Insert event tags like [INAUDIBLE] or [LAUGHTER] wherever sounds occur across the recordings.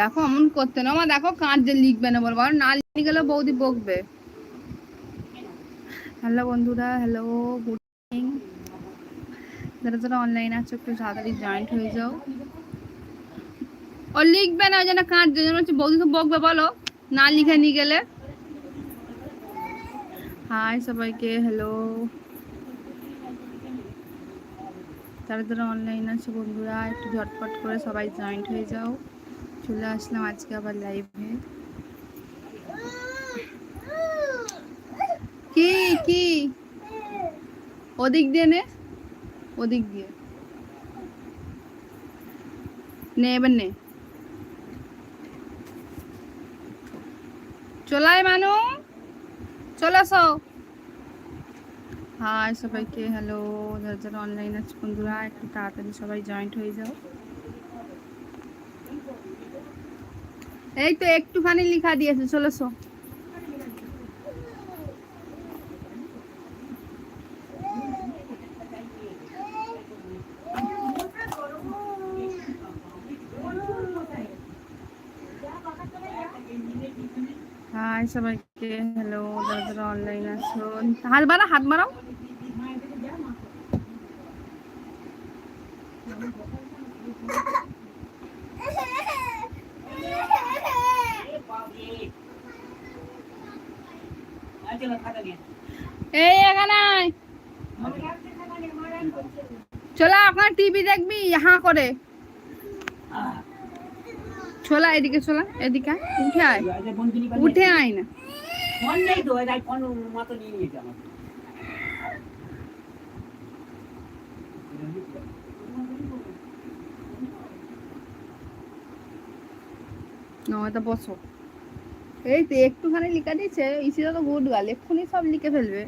দেখো, এমন করতে না। আমার দেখো যে লিখবে না বলব। না লিখে গেলে বৌদি বকবে। হ্যালো বন্ধুরা, হ্যালো গুড ইভিনিং যারা যারা অনলাইন আছে, একটু তাড়াতাড়ি জয়েন্ট হয়ে যাও। ও লিখবে না, ওই জন্য কাঁচ যে হচ্ছে বৌদিকে বকবে, বলো। না লিখে নিয়ে গেলে। হাই সবাইকে, হ্যালো। যারা যারা অনলাইন আছে বন্ধুরা, একটু ঝটপট করে সবাই জয়েন্ট হয়ে যাও। চলে আসলাম আজকে আবার লাইভে কি কি? ওদিক দিয়ে নে। ওদিক দিয়ে। নে, এবার নে। চলাই মানু। চলে আসো হাই সবাইকে হ্যালো যারা যারা অনলাইন আছে বন্ধুরা, একটু তাড়াতাড়ি সবাই জয়েন্ট হয়ে যাও। এই তো একটুখানি লেখা দিয়েছে চলে এসো হাই সবাইকে। হ্যালো যারা যারা অনলাইন আছো হাত বাড়া, হাত বাড়াও। আয়। আপনার টিভি দেখবি? হ্যাঁ করে। চলা এদিকে চলা এদিকে উঠে আয়। উঠে আয় না। তো বসো। এই তো একটুখানি লিখা দিয়েছে ইসিটা তো গুড গাল, এক্ষুনি সব লিখে ফেলবে।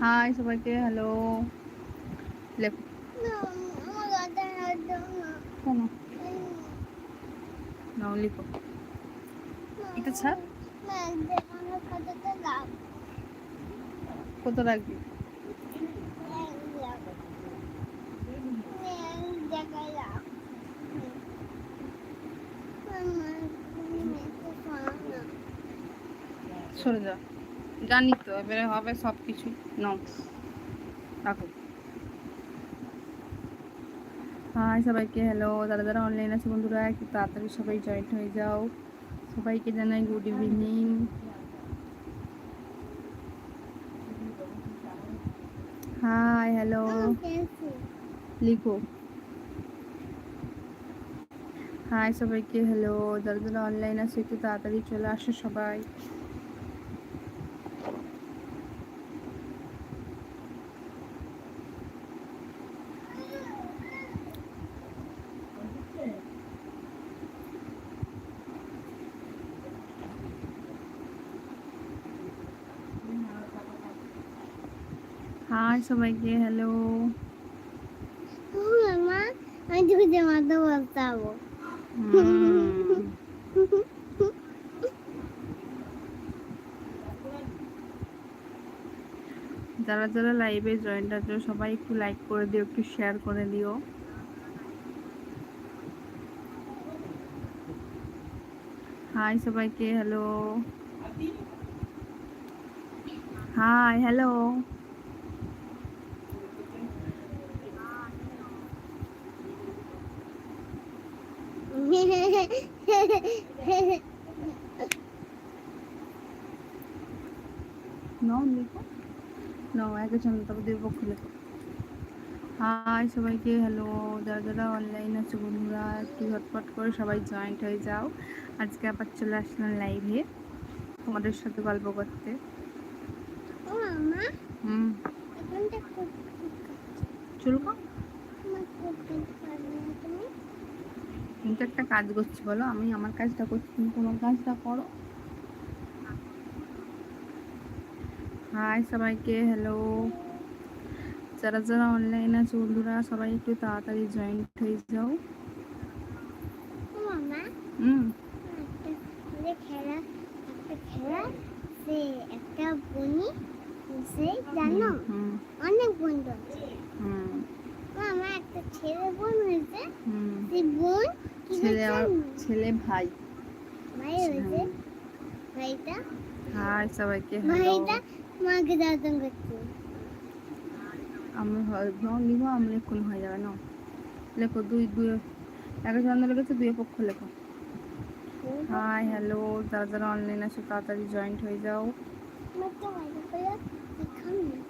হাই সবাইকে হ্যালো নাও, লিখো। ছাড়। কত রাখবি? সরে যা। জানি তো এবারে হবে সব কিছু নাও। রাখো। হাই সবাইকে হ্যালো যারা যারা অনলাইন আছে বন্ধুরা একটু তাড়াতাড়ি সবাই জয়েন্ট হয়ে যাও। সবাইকে জানাই গুড ইভিনিং হাই হ্যালো লিখো। হাই সবাইকে হ্যালো যারা যারা অনলাইন আছে, একটু তাড়াতাড়ি চলে আসো সবাই। সবাইকে হ্যালো আমি তোকে মাথা বলতে যারা যারা লাইভে জয়েন্ট আছে সবাই একটু লাইক করে দিও, একটু শেয়ার করে দিও। হাই সবাইকে হ্যালো হাই হ্যালো [LAUGHS] নাও লিখো নাও। একে তারপর পক্ষ লেখো। হাই সবাইকে হ্যালো যারা যারা অনলাইন আছে বন্ধুরা একটু ঝটপট করে সবাই জয়েন্ট হয়ে যাও। আজকে আবার চলে আসলাম লাইভে তোমাদের সাথে গল্প করতে। হুম। চলুকো আমার করতে পারবে না তুমি তো একটা কাজ করছি বলো। আমি আমার কাজটা করছি তুমি তোমার কাজটা করো। হাই সবাইকে হ্যালো যারা যারা অনলাইন আছে বন্ধুরা সবাই একটু তাড়াতাড়ি জয়েন্ট হয়ে যাও। হুম। খেলা একটা খেলা সে একটা বনি সে জানো হুম অনেক বন্ধু আছে। হুম। আমার একটা ছেলে বোন হয়েছে। হুম। বোন ছেলে আমার ছেলে ভাই। ভাই হয়েছে? ভাইটা? হাই সবাইকে ভাইটা মাকে দাদন করছে। আমরা নিব আমরা এক্ষুনি হয়ে যাবে না লেখো দুই দুই একে চন্দ্র লেগেছে দুই পক্ষ লেখো। হাই হ্যালো যারা যারা অনলাইন আছে তাড়াতাড়ি জয়েন্ট হয়ে যাও।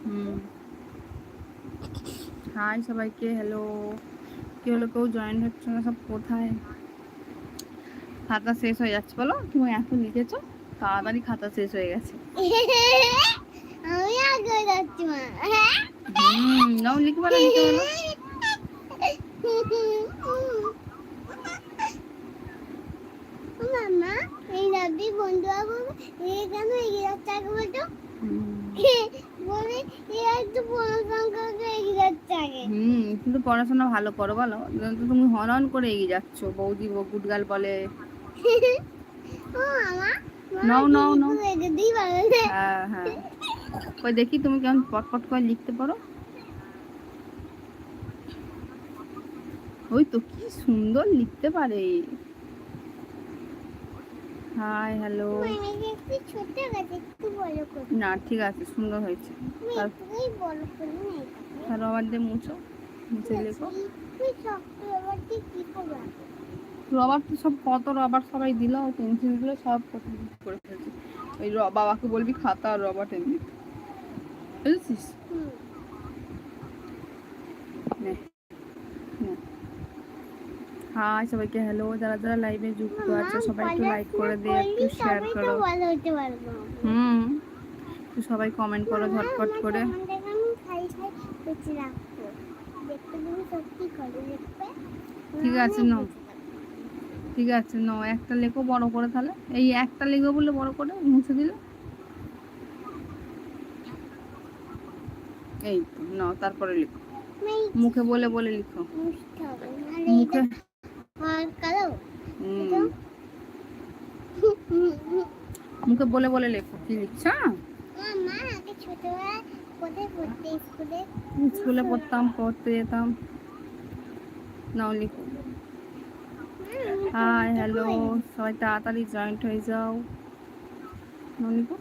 হুম। হাই সবাইকে হ্যালো কি হলো কেউ জয়েন হচ্ছে না সব কোথায়? খাতা শেষ হয়ে যাচ্ছে। বলো তুমি এত লিখেছো? তাড়াতাড়ি খাতা শেষ হয়ে গেছে। [LAUGHS] হ্যাঁ নাও লিখে বলো লিখে বলো। মামা এই রাবি বন্ধু বলবে এই কেন এগিয়ে যাচ্ছে আগে বলতো [LAUGHS] হুম। পড়াশোনা ভালো করো বলো। তুমি করে এগিয়ে যাচ্ছ বৌদি বলে। নাও, নাও, নাও। হ্যাঁ হ্যাঁ। ওই দেখি তুমি কেমন পটপট করে লিখতে পারো। ওই তো কি সুন্দর লিখতে পারে। হাই হ্যালো মানে করে। না ঠিক আছে সুন্দর হয়েছে। আর রবার দিয়ে মুছো মুছে লেখো রবার তো সব কত রবার সবাই দিল পেন্সিলগুলো সব করে ফেলছে। ওই র- বাবাকে বলবি খাতা আর রবার দিতে। বুঝেছিস? নে। হাই সবাইকে হ্যালো যারা যারা লাইভে যুক্ত আছে সবাই একটু লাইক করে দিয়ে একটু শেয়ার করো। হুম একটু সবাই কমেন্ট করো ঝটপট করে। ঠিক আছে, নাও। ঠিক আছে ন একটা লেখো বড় করে তাহলে। এই একটা লেখো বলে বড় করে মুছে দিলে। এই তো নাও তারপরে লিখো। মুখে বলে বলে লিখো। মুখে কালো [LAUGHS] মুখে বলে বলে লেখো কি লিখছো? স্কুলে স্কুলে পড়তাম পড়তে যেতাম। নাও লিখো। হাই হ্যালো সবাই তাড়াতাড়ি জয়েন্ট হয়ে যাও। নাও লিখো।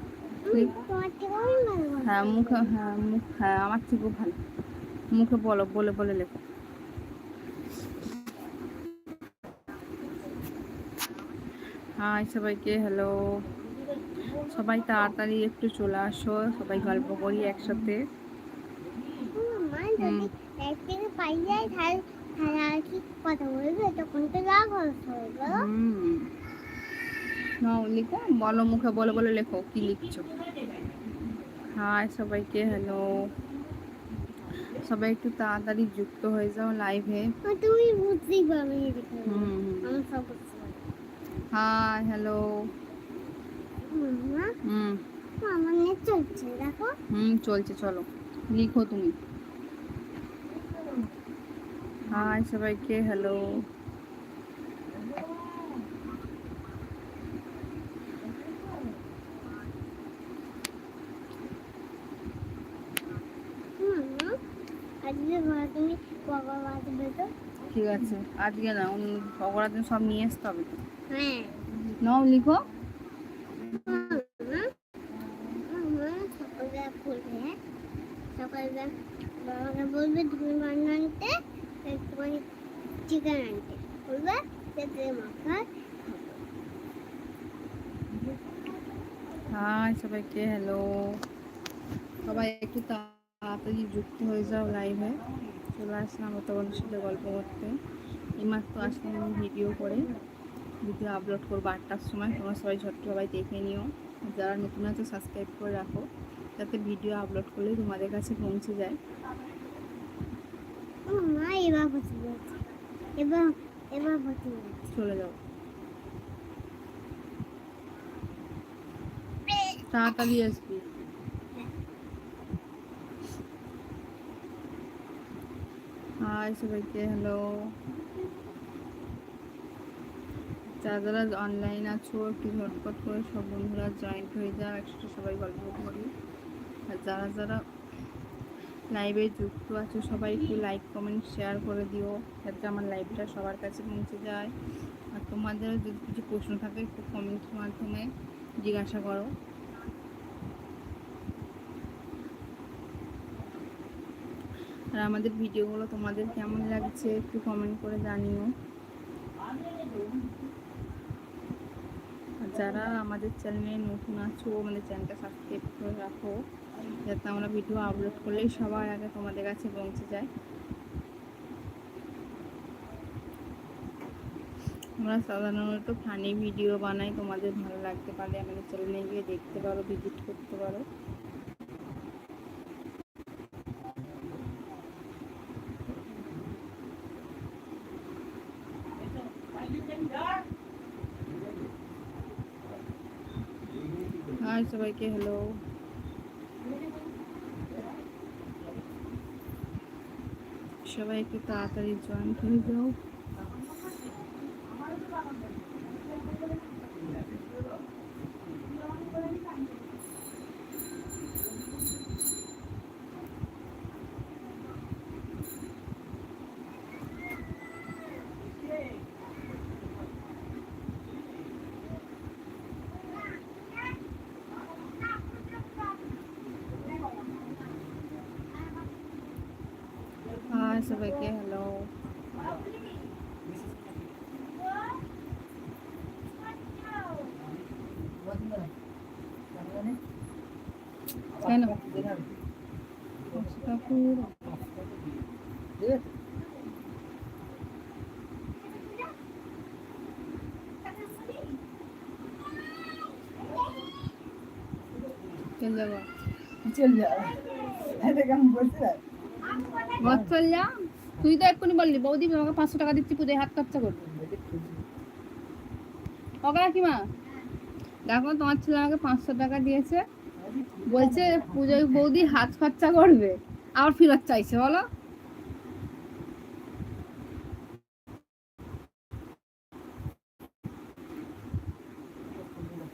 হ্যাঁ মুখে হ্যাঁ মুখ হ্যাঁ আমার থেকেও ভালো। মুখে বলো বলে বলে লেখো। হাই সবাইকে হ্যালো। সবাই তাড়াতাড়ি একটু চলে আসো সবাই গল্প করি একসাথে। হুম, হুম। লিখো বলো মুখে বলে বলে লেখো কি লিখছো? হাই সবাইকে হ্যালো। সবাই একটু তাড়াতাড়ি যুক্ত হয়ে যাও লাইভে। তুমি বুঝতেই পারবে দেখে হুম আমি সব বুঝতে পারব হাই হ্যালো হুম। চলছে দেখো। হুম চলছে চলো। লিখো তুমি। হাই সবাইকে হ্যালো ঠিক আছে আজকে না অন্য পকোড়ার দিন সব নিয়ে আসতে হবে তো। নাও লিখো। সকালবেলা বাবাকে বলবে আনতে সবাইকে হ্যালো সবাই একটু তাড়াতাড়ি যুক্ত হয়ে যাও লাইভে চলে আসলাম তোমাদের সাথে গল্প করতে। এইমাত্র আসলাম ভিডিও করে। ভিডিও আপলোড করব আটটার সময়। তোমরা সবাই ছোট্ট সবাই দেখে নিও। যারা নতুন আছে সাবস্ক্রাইব করে রাখো। যাতে ভিডিও আপলোড করলে তোমাদের কাছে পৌঁছে যায়। চলে যাও। তাড়াতাড়ি আসবি। হাই সবাইকে হ্যালো যারা যারা অনলাইন আছো, একটু ঝটপট করে সব বন্ধুরা জয়েন্ট হয়ে যাও, একসাথে সবাই গল্প করি। আর যারা যারা লাইভে যুক্ত আছো, সবাই একটু লাইক কমেন্ট শেয়ার করে দিও, যাতে আমার লাইভটা সবার কাছে পৌঁছে যায়। আর তোমাদের যদি কিছু প্রশ্ন থাকে, একটু কমেন্টের মাধ্যমে জিজ্ঞাসা করো। আর আমাদের ভিডিওগুলো তোমাদের কেমন লাগছে, একটু কমেন্ট করে জানিও। যারা আমাদের চ্যানেলে নতুন আছো, আমাদের চ্যানেলটা সাবস্ক্রাইব করে রাখো, যাতে আমরা ভিডিও আপলোড করলেই সবার আগে তোমাদের কাছে পৌঁছে যায়। আমরা সাধারণত ফানি ভিডিও বানাই, তোমাদের ভালো লাগতে পারে, আমাদের চ্যানেলে গিয়ে দেখতে পারো ভিজিট করতে পারো। হাই সবাইকে হ্যালো সবাই একটু তাড়াতাড়ি জয়েন হয়ে যাও হাই সবাইকে হ্যালো কেন কাকুর চল যাব চল যা এটা কেমন বলছে বস চল যা তুই তো এক্ষুনি বললি, বৌদি আমাকে পাঁচশো টাকা দিচ্ছি, পুজোয় হাত খরচা করবে কাকিমা দেখো তোমার ছেলে আমাকে পাঁচশো টাকা দিয়েছে, বলছে পুজোয় বৌদি হাত খরচা করবে, আবার ফেরত চাইছে, বলো।